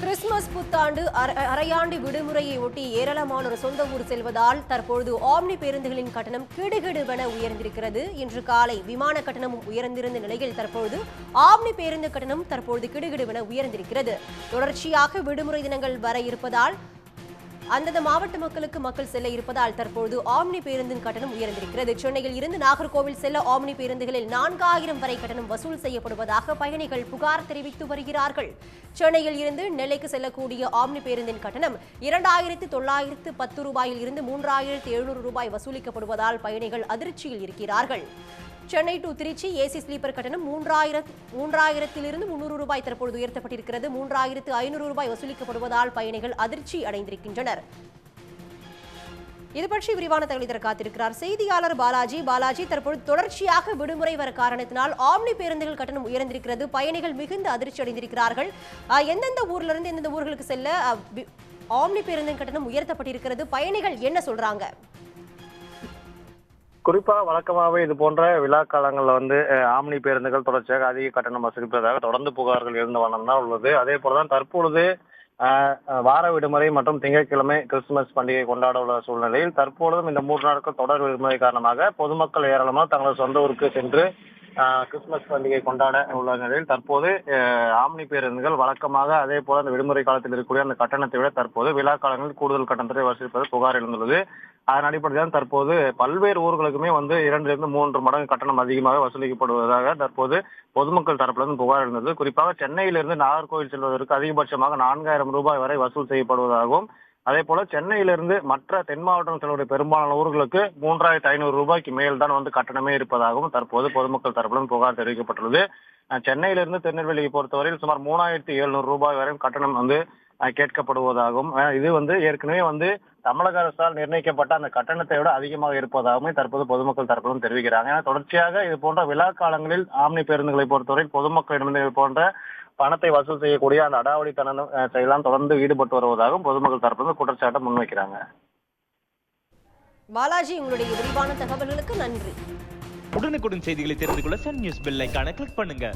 Christmas புத்தாண்டு அரையாண்டு விடுமுறையை ஒட்டி ஏராளமானோர் சொந்த ஊர் செல்வதால் தற்பொழுது ஆம்னி பேருந்துகளின் கட்டணம் கிடுகிடுவென உயர்ந்திருக்கிறது. இன்று காலை விமான கட்டணம் உயர்ந்திருந்த நிலையில் தற்பொழுது ஆம்னி பேருந்து கட்டணம் தற்பொழுது கிடுகிடுவென உயர்ந்திருக்கிறது. தொடர்ச்சியாக விடுமுறை தினங்கள் வர இருப்பதால் அந்தந்த மாவட்ட மக்களுக்கு மக்கள் செல்ல இருப்பதால் தற்போது ஆம்னி பேருந்தின் கட்டணம் உயர்ந்திருக்கிறது. சென்னையில் இருந்து நாகர்கோவில் செல்ல ஆம்னி பேருந்துகளில் நான்காயிரம் வரை கட்டணம் வசூல் செய்யப்படுவதாக பயணிகள் புகார் தெரிவித்து வருகிறார்கள். சென்னையில் இருந்து நெல்லைக்கு செல்லக்கூடிய ஆம்னி பேருந்தின் கட்டணம் இரண்டாயிரத்து தொள்ளாயிரத்து பத்து ரூபாயில் இருந்து மூன்றாயிரத்து எழுநூறு ரூபாய் வசூலிக்கப்படுவதால் பயணிகள் அதிர்ச்சியில் இருக்கிறார்கள். Chennai to Trichy AC sleeper கட்டணம் மூன்றாயிரம் மூன்றாயிரத்திலிருந்து முன்னூறு ரூபாய் தற்பொழுது உயர்த்தப்பட்டிருக்கிறது. மூன்றாயிரத்து ஐநூறு ரூபாய் வசூலிக்கப்படுவதால் பயணிகள் அதிர்ச்சி அடைந்திருக்கின்றனர். இது பற்றி விரிவான தகவல் தர காத்திருக்கிறார் செய்தியாளர் பாலாஜி. பாலாஜி தற்போது தொடர்ச்சியாக விடுமுறை வர காரணத்தினால் ஆம்னி பேருந்துகள் கட்டணம் உயர்ந்திருக்கிறது. பயணிகள் மிகுந்த அதிர்ச்சி அடைந்திருக்கிறார்கள். அஹ், எந்தெந்த ஊர்ல இருந்து எந்தெந்த ஊர்களுக்கு செல்ல ஆம்னி பேருந்தின் கட்டணம் உயர்த்தப்பட்டிருக்கிறது. பயணிகள் என்ன சொல்றாங்க? குறிப்பா வழக்கமாகவே இது போன்ற விழா காலங்களில் வந்து ஆம்னி பேருந்துகள் தொடர்ச்சியாக அதிக கட்டணம் வசூலிப்பதாக தொடர்ந்து புகார்கள் இருந்த வண்ணம் தான் உள்ளது. அதே போலதான் தற்பொழுது வார விடுமுறை மற்றும் திங்கட்கிழமை கிறிஸ்துமஸ் பண்டிகை கொண்டாட உள்ள சூழ்நிலையில் தற்பொழுதும் இந்த மூன்று நாட்கள் தொடர் விடுமுறை காரணமாக பொதுமக்கள் ஏராளமாக தங்களது சொந்த ஊருக்கு சென்று கிறிஸ்துமஸ் பண்டிகை கொண்டாட உள்ள நிலையில் தற்போது ஆம்னி பேருந்துகள் வழக்கமாக அதே போல அந்த விடுமுறை காலத்தில் இருக்கக்கூடிய அந்த கட்டணத்தை விட தற்போது விழா காலங்களில் கூடுதல் கட்டணத்தை வசூலிப்பது புகார் எழுந்துள்ளது. அதன் அடிப்படையில் தான் தற்போது பல்வேறு ஊர்களுக்குமே வந்து இரண்டிலிருந்து மூன்று மடங்கு கட்டணம் அதிகமாக வசூலிக்கப்படுவதாக தற்போது பொதுமக்கள் தரப்பிலிருந்து புகார் இருந்தது. குறிப்பாக சென்னையிலிருந்து நாகர்கோவில் செல்வதற்கு அதிகபட்சமாக நான்காயிரம் ரூபாய் வரை வசூல் செய்யப்படுவதாகவும் அதே போல சென்னையிலிருந்து மற்ற தென் மாவட்டம் செல்லக்கூடிய பெரும்பாலான ஊர்களுக்கு மூன்றாயிரத்தி ஐநூறு ரூபாய்க்கு மேல் தான் வந்து கட்டணமே இருப்பதாகவும் தற்போது பொதுமக்கள் தரப்பிலும் புகார் தெரிவிக்கப்பட்டுள்ளது. சென்னையிலிருந்து திருநெல்வேலியை பொறுத்தவரையில் சுமார் மூணாயிரத்தி எழுநூறு ரூபாய் வரை கட்டணம் வந்து கேட்கப்படுவதாகவும் இது வந்து ஏற்கனவே வந்து தமிழக அரசால் நிர்ணயிக்கப்பட்ட அந்த கட்டணத்தை விட அதிகமாக இருப்பதாகவும் தற்போது பொதுமக்கள் தரப்பிலும் தெரிவிக்கிறாங்க. ஏன்னா தொடர்ச்சியாக இது போன்ற விழா காலங்களில் ஆம்னி பேருந்துகளை பொறுத்தவரை பொதுமக்களிடமிருந்து இது போன்ற பணத்தை வசூல் செய்யக்கூடிய அந்த அடாவடித்தனம் அஹ், செயலாம் தொடர்ந்து ஈடுபட்டு வருவதாகவும் பொதுமக்கள் தரப்பிலிருந்து குற்றச்சாட்டை முன்வைக்கிறாங்க. பாலாஜி உங்களுடைய விரிவான தகவல்களுக்கு நன்றி. உடனுக்குடன் செய்திகளை தெரிந்து கொள்ள சன் நியூஸ் பெல் ஐகானை கிளிக் பண்ணுங்க.